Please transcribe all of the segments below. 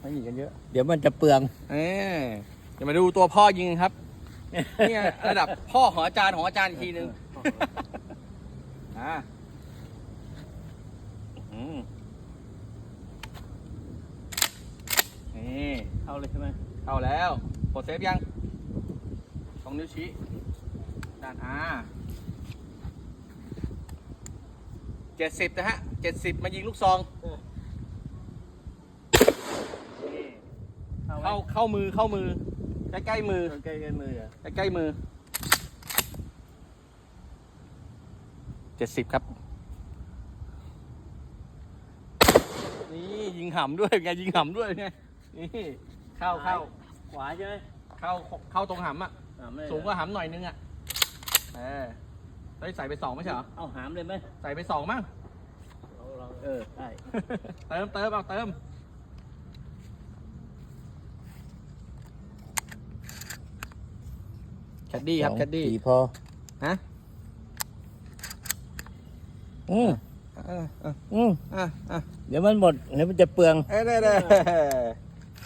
ไม่หนีกันเยอะเดี๋ยวมันจะเปลืองเอ๊เดี๋ยวมาดูตัวพ่อยิงครับเนี่ยระดับพ่อของอาจารย์ของอาจารย์อีกทีหนึ่งอ่าอืมนี่เข้าเลยใช่ไหมเข้าแล้วกดเซฟยังตรงนิ้วชี้ด้านอาเจ็ดสิบนะฮะเจ็ดสิบมายิงลูกซอง เข้าไหมเข้าเข้ามือเข้ามือ ใกล้ใกล้ๆมือใกล้ใกล้มืออะใกล้ๆมือเจ็ดสิบครับ นี่ยิงหำด้วยไงยิงหำด้วยไงนี่เข้าเข้าขวาใช่ไหมเข้าเข้าตรงหำอะอ่าไม่สูงกว่าหำหน่อยนึงอะเออเฮ้ยใส่ไปสองไม่ใช่เหรอเอาหามเลยไหมใส่ไปสองมั้งเราเราเออใช่เติมเติมเอาเติม แคดดี้ครับแคดดี้ สี่พอฮะ อืมอ่าอ่าอืมอ่าอ่าเดี๋ยวมันหมดเดี๋ยวมันจะเปลือง เอ้ยเด้เด้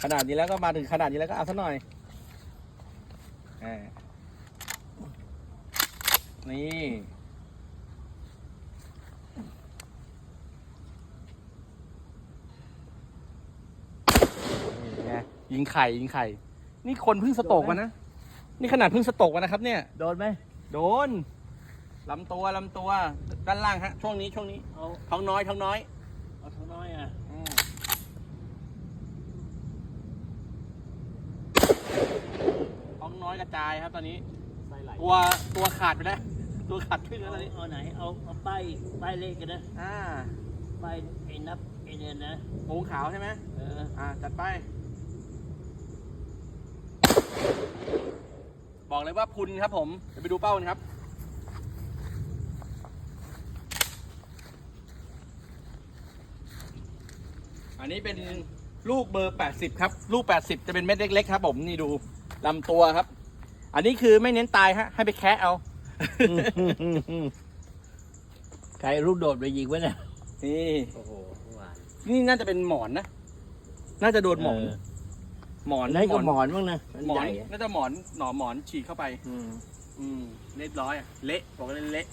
ขนาดนี้แล้วก็มาถึงขนาดนี้แล้วก็เอาซะหน่อยเออนี่นี่ไงยิงไข่ยิงไข่ นี่คนเพิ่งสโตกมานะ นี่ขนาดเพิ่งสโตกมานะครับ เนี่ย โดนไหมโดนลำตัวลำตัวด้านล่างฮะช่วงนี้ช่วงนี้เอาท้องน้อยท้องน้อยเอาเท่าน้อยอะอืมท้องน้อยกระจายครับตอนนี้ใส่ไหลตัวตัวขาดไปแล้วตัวขาดขึ้นแล้วตอนนี้เอาไหนเอาเอาป้ายป้ายเลขกันนะอ่าป้ายไอ้นับไอ้เนี่ยนะโงขาวใช่ไหมเอออ่าจัดไป บอกเลยว่าพุนครับผมเดี๋ยวไปดูเป้ากันครับ อันนี้เป็นลูกเบอร์ 80 ครับ ลูก 80 จะเป็นเม็ดเล็กๆครับ ผมนี่ดูลำตัวครับ อันนี้คือไม่เน้นตายฮะให้ไปแคะเอา ใครลูกโดดไปยิงไว้เนี่ยนี่โอ้โหหวานนี่น่าจะเป็นหมอนนะ น่าจะโดนหมอน เออ หมอนนั่นก็หมอนมั้งนะหมอนใญ่ะน่าจะหมอนหนอนหมอนฉีกเข้าไป อืมอืมเรียบร้อยอะเละบอกเลยเละ